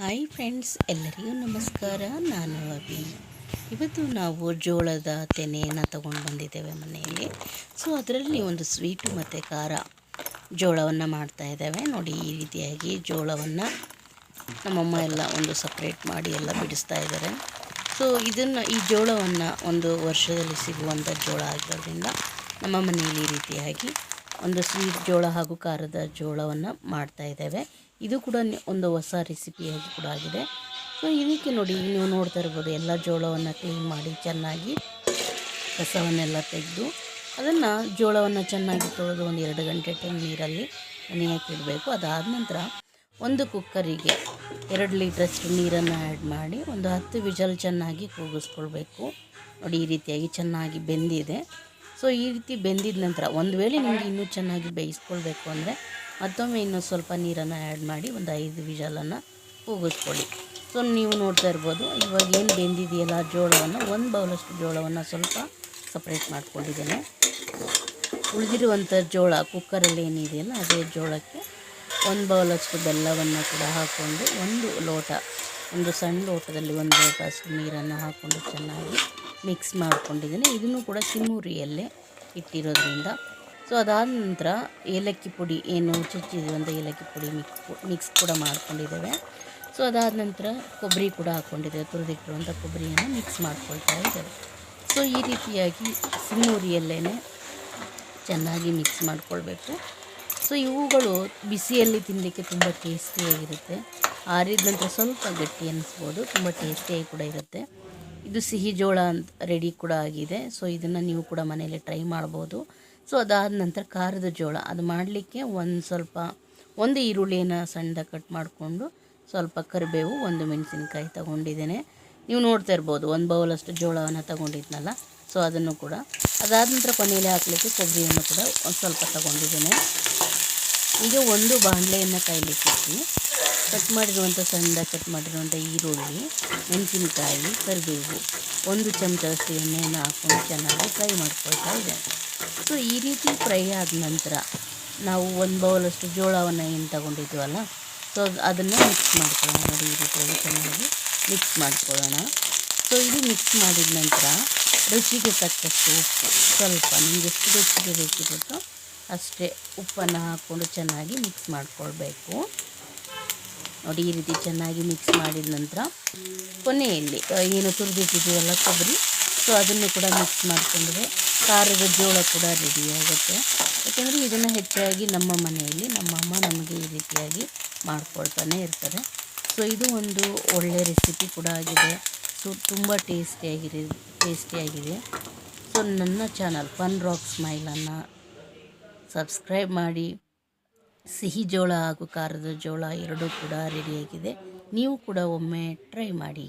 Hi friends ಎಲ್ಲರಿಗೂ ನಮಸ್ಕಾರ. ನಾನು ಅಭಿ. ಇವತ್ತು ನಾವು ಜೋಳದ ತೆನೆಯನ್ನು ತಗೊಂಡು ಬಂದಿದ್ದೇವೆ ಮನೆಯಲ್ಲಿ. ಸೊ ಅದರಲ್ಲಿ ಒಂದು ಸ್ವೀಟು ಮತ್ತು ಖಾರ ಜೋಳವನ್ನು ಮಾಡ್ತಾ ಇದ್ದೇವೆ. ನೋಡಿ, ಈ ರೀತಿಯಾಗಿ ಜೋಳವನ್ನು ನಮ್ಮಮ್ಮ ಎಲ್ಲ ಒಂದು ಸಪ್ರೇಟ್ ಮಾಡಿ ಎಲ್ಲ ಬಿಡಿಸ್ತಾ ಇದ್ದಾರೆ. ಸೊ ಇದನ್ನು, ಈ ಜೋಳವನ್ನು ಒಂದು ವರ್ಷದಲ್ಲಿ ಸಿಗುವಂಥ ಜೋಳ ಆಗಿರೋದ್ರಿಂದ ನಮ್ಮ ಮನೆಯಲ್ಲಿ ಈ ರೀತಿಯಾಗಿ ಒಂದು ಸ್ವೀಟ್ ಜೋಳ ಹಾಗೂ ಖಾರದ ಜೋಳವನ್ನು ಮಾಡ್ತಾ ಇದ್ದೇವೆ. ಇದು ಕೂಡ ಒಂದು ಹೊಸ ರೆಸಿಪಿಯಾಗಿ ಕೂಡ ಆಗಿದೆ. ಸೊ ಇದಕ್ಕೆ ನೋಡಿ, ನೀವು ನೋಡ್ತಾ ಇರ್ಬೋದು, ಎಲ್ಲ ಜೋಳವನ್ನು ಕ್ಲೀನ್ ಮಾಡಿ ಚೆನ್ನಾಗಿ ಕಸವನ್ನೆಲ್ಲ ತೆಗೆದು ಅದನ್ನು ಜೋಳವನ್ನು ಚೆನ್ನಾಗಿ ತೊಳೆದು ಒಂದು ಎರಡು ಗಂಟೆ ಟೈಮ್ ನೀರಲ್ಲಿ ನೆನೆಯಕ್ಕಿಡಬೇಕು ಅದಾದ ನಂತರ ಒಂದು ಕುಕ್ಕರಿಗೆ ಎರಡು ಲೀಟ್ರಷ್ಟು ನೀರನ್ನು ಆ್ಯಡ್ ಮಾಡಿ ಒಂದು ಹತ್ತು ವಿಜಲ್ ಚೆನ್ನಾಗಿ ಕೂಗಿಸ್ಕೊಳ್ಬೇಕು. ನೋಡಿ, ಈ ರೀತಿಯಾಗಿ ಚೆನ್ನಾಗಿ ಬೆಂದಿದೆ. ಸೊ ಈ ರೀತಿ ಬೆಂದಿದ ನಂತರ ಒಂದು ವೇಳೆ ನಿಮಗೆ ಇನ್ನೂ ಚೆನ್ನಾಗಿ ಬೇಯಿಸ್ಕೊಳ್ಬೇಕು ಅಂದರೆ ಮತ್ತೊಮ್ಮೆ ಇನ್ನೊಂದು ಸ್ವಲ್ಪ ನೀರನ್ನು ಆ್ಯಡ್ ಮಾಡಿ ಒಂದು ಐದು ವಿಜಲನ್ನು ಕೂಗಿಸ್ಕೊಳ್ಳಿ ಸೊ ನೀವು ನೋಡ್ತಾ ಇರ್ಬೋದು, ಇವಾಗ ಏನು ಬೆಂದಿದೆಯಲ್ಲ ಜೋಳವನ್ನು, ಒಂದು ಬೌಲಷ್ಟು ಜೋಳವನ್ನು ಸ್ವಲ್ಪ ಸಪ್ರೇಟ್ ಮಾಡ್ಕೊಂಡಿದ್ದೇನೆ. ಉಳಿದಿರುವಂಥ ಜೋಳ ಕುಕ್ಕರಲ್ಲಿ ಏನಿದೆಯಲ್ಲ ಅದೇ ಜೋಳಕ್ಕೆ ಒಂದು ಬೌಲಷ್ಟು ಬೆಲ್ಲವನ್ನು ಕೂಡ ಹಾಕ್ಕೊಂಡು ಒಂದು ಲೋಟ, ಒಂದು ಸಣ್ಣ ಲೋಟದಲ್ಲಿ ಒಂದು ಲೋಟ ಅಷ್ಟು ನೀರನ್ನು ಹಾಕ್ಕೊಂಡು ಚೆನ್ನಾಗಿ ಮಿಕ್ಸ್ ಮಾಡ್ಕೊಂಡಿದ್ದೀನಿ. ಇದನ್ನು ಕೂಡ ಸಿಮ್ಮುರಿಯಲ್ಲೇ ಇಟ್ಟಿರೋದ್ರಿಂದ. ಸೊ ಅದಾದ ನಂತರ ಏಲಕ್ಕಿ ಪುಡಿ ಏನು ಚುಚ್ಚಿದ್ದಂಥ ಏಲಕ್ಕಿ ಪುಡಿ ಮಿಕ್ಸ್ ಮಿಕ್ಸ್ ಕೂಡ ಮಾಡ್ಕೊಂಡಿದ್ದೇವೆ. ಸೊ ಅದಾದ ನಂತರ ಕೊಬ್ಬರಿ ಕೂಡ ಹಾಕ್ಕೊಂಡಿದ್ದೇವೆ ತುರಿದಿಟ್ಟಿರುವಂಥ ಕೊಬ್ಬರಿಯನ್ನು ಮಿಕ್ಸ್ ಮಾಡ್ಕೊಳ್ತಾ ಇದ್ದೇವೆ. ಸೊ ಈ ರೀತಿಯಾಗಿ ಸಿಮ್ಮುರಿಯಲ್ಲೇ ಚೆನ್ನಾಗಿ ಮಿಕ್ಸ್ ಮಾಡಿಕೊಳ್ಬೇಕು. ಸೊ ಇವುಗಳು ಬಿಸಿಯಲ್ಲಿ ತಿನ್ನಲಿಕ್ಕೆ ತುಂಬ ಟೇಸ್ಟಿಯಾಗಿರುತ್ತೆ ಆರಿದ ನಂತರ ಸ್ವಲ್ಪ ಗಟ್ಟಿ ಅನ್ನಿಸ್ಬೋದು ತುಂಬ ಟೇಸ್ಟಿಯಾಗಿ ಕೂಡ ಇರುತ್ತೆ. ಇದು ಸಿಹಿ ಜೋಳ ಅಂತ ರೆಡಿ ಕೂಡ ಆಗಿದೆ. ಸೊ ಇದನ್ನು ನೀವು ಕೂಡ ಮನೆಯಲ್ಲಿ ಟ್ರೈ ಮಾಡ್ಬೋದು. ಸೊ ಅದಾದ ನಂತರ ಖಾರದ ಜೋಳ. ಅದು ಮಾಡಲಿಕ್ಕೆ ಒಂದು ಸ್ವಲ್ಪ, ಒಂದು ಈರುಳ್ಳಿಯನ್ನು ಸಣ್ಣದಾಗಿ ಕಟ್ ಮಾಡಿಕೊಂಡು ಸ್ವಲ್ಪ ಕರಿಬೇವು, ಒಂದು ಮೆಣಸಿನ್ಕಾಯಿ ತಗೊಂಡಿದ್ದೇನೆ. ನೀವು ನೋಡ್ತಾ ಇರ್ಬೋದು, ಒಂದು ಬೌಲಷ್ಟು ಜೋಳವನ್ನು ತಗೊಂಡಿದ್ನಲ್ಲ. ಸೊ ಅದನ್ನು ಕೂಡ ಅದಾದ ನಂತರ ಕೊನೆಯಲ್ಲಿ ಹಾಕಲಿಕ್ಕೆ ಕೊಬ್ಬರಿಯನ್ನು ಕೂಡ ಒಂದು ಸ್ವಲ್ಪ ತಗೊಂಡಿದ್ದೇನೆ. ಈಗ ಒಂದು ಬಾಣಲೆಯನ್ನು ಕಾಯಲಿಕ್ಕಿಟ್ಟು ಕಟ್ ಮಾಡಿರುವಂಥ ಸಣ್ಣ ಕಟ್ ಮಾಡಿರುವಂಥ ಈರುಳ್ಳಿ, ಮೆಣಸಿನಕಾಯಿ, ಕರಿಬೇವು ಒಂದು ಚಮಚದಷ್ಟು ಎಣ್ಣೆಯನ್ನು ಹಾಕ್ಕೊಂಡು ಚೆನ್ನಾಗಿ ಫ್ರೈ ಮಾಡ್ಕೊಳ್ತಾ ಇದೆ. ಸೊ, ಈ ರೀತಿ ಫ್ರೈ ಆದ ನಂತರ ನಾವು ಒಂದು ಬೌಲಷ್ಟು ಜೋಳವನ್ನು ಏನು ತಗೊಂಡಿದ್ವಲ್ಲ, ಸೊ ಅದನ್ನು ಮಿಕ್ಸ್ ಮಾಡ್ಕೊಳ್ಳೋಣ. ನೋಡಿ, ಈ ರೀತಿಯಾಗಿ ಚೆನ್ನಾಗಿ ಮಿಕ್ಸ್ ಮಾಡ್ಕೊಳ್ಳೋಣ. ಸೊ, ಇದು ಮಿಕ್ಸ್ ಮಾಡಿದ ನಂತರ ರುಚಿಗೆ ತಕ್ಕಷ್ಟು ಉಪ್ಪು. ಸ್ವಲ್ಪ ನಿಮ್ಗೆ ಎಷ್ಟು ರುಚಿಗೆ ಬೇಕಿರುತ್ತೋ ಅಷ್ಟೇ ಉಪ್ಪನ್ನು ಹಾಕ್ಕೊಂಡು ಚೆನ್ನಾಗಿ ಮಿಕ್ಸ್ ಮಾಡ್ಕೊಳ್ಬೇಕು. ನೋಡಿ ಈ ರೀತಿ ಚೆನ್ನಾಗಿ ಮಿಕ್ಸ್ ಮಾಡಿದ ನಂತರ ಕೊನೆಯಲ್ಲಿ ಏನು ತುರಿದಿಟ್ಟಿದ್ದೀವಲ್ಲ ಕೊಬ್ಬರಿ ಸೊ ಅದನ್ನು ಕೂಡ ಮಿಕ್ಸ್ ಮಾಡಿಕೊಂಡ್ರೆ ಖಾರದ ಜೋಳ ಕೂಡ ರೆಡಿ ಆಗುತ್ತೆ. ಯಾಕೆಂದರೆ ಇದನ್ನು ಹೆಚ್ಚಾಗಿ ನಮ್ಮ ಮನೆಯಲ್ಲಿ ನಮ್ಮ ಅಮ್ಮ ನಮಗೆ ಈ ರೀತಿಯಾಗಿ ಮಾಡ್ಕೊಳ್ತಾನೆ ಇರ್ತಾರೆ. ಸೊ ಇದು ಒಂದು ಒಳ್ಳೆಯ ರೆಸಿಪಿ ಕೂಡ ಆಗಿದೆ. ಸೊ ತುಂಬ ಟೇಸ್ಟಿಯಾಗಿದೆ ಟೇಸ್ಟಿಯಾಗಿದೆ ಸೊ ನನ್ನ ಚಾನಲ್ ಫನ್ ರಾಕ್ ಸ್ಮೈಲನ್ನು ಸಬ್ಸ್ಕ್ರೈಬ್ ಮಾಡಿ ಸಿಹಿ ಜೋಳ ಹಾಗೂ ಖಾರದ ಜೋಳ ಎರಡೂ ಕೂಡ ರೆಡಿಯಾಗಿದೆ ನೀವು ಕೂಡ ಒಮ್ಮೆ ಟ್ರೈ ಮಾಡಿ.